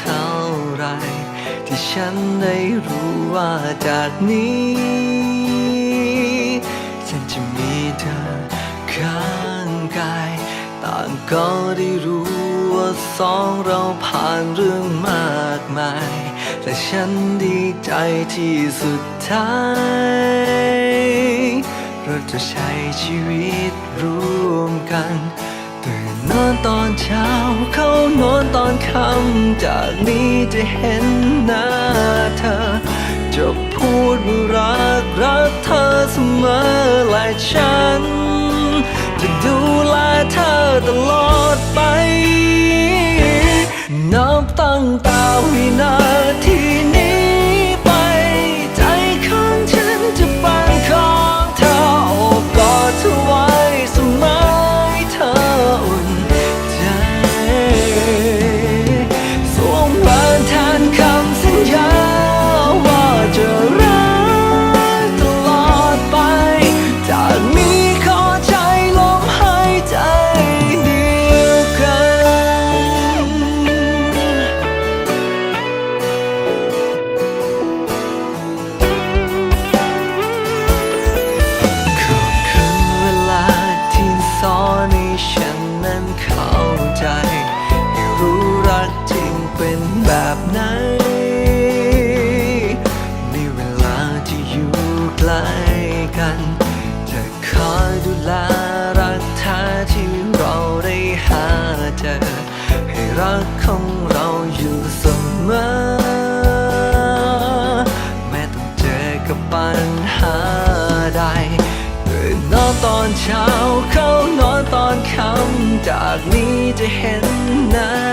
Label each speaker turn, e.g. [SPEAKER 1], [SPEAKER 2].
[SPEAKER 1] เท่าไร ที่ฉันได้รู้ว่าจากนี้ ฉันจะมีเธอข้างกาย ต่างก็ได้รู้ว่าสองเราผ่านเรื่องมากมาย และฉันดีใจที่สุดท้ายเราจะใช้ชีวิตร่วมกัน ตื่นนอนตอนเช้า เข้านอนตอนค่ำจากนี้จะเห็นหน้าเธอ จะพูดว่ารักรักเธอเสมอและฉัน จะดูแลเธอตลอด ในเวลาที่อยู่ใกล้กัน จะคอยดูแลรักแท้ที่เราได้หาเจอ ให้รักของเราอยู่เสมอ แม้ต้องเจอกับปัญหาใดตื่นนอนตอนเช้าเข้านอนตอนค่ำจากนี้จะเห็นหน้า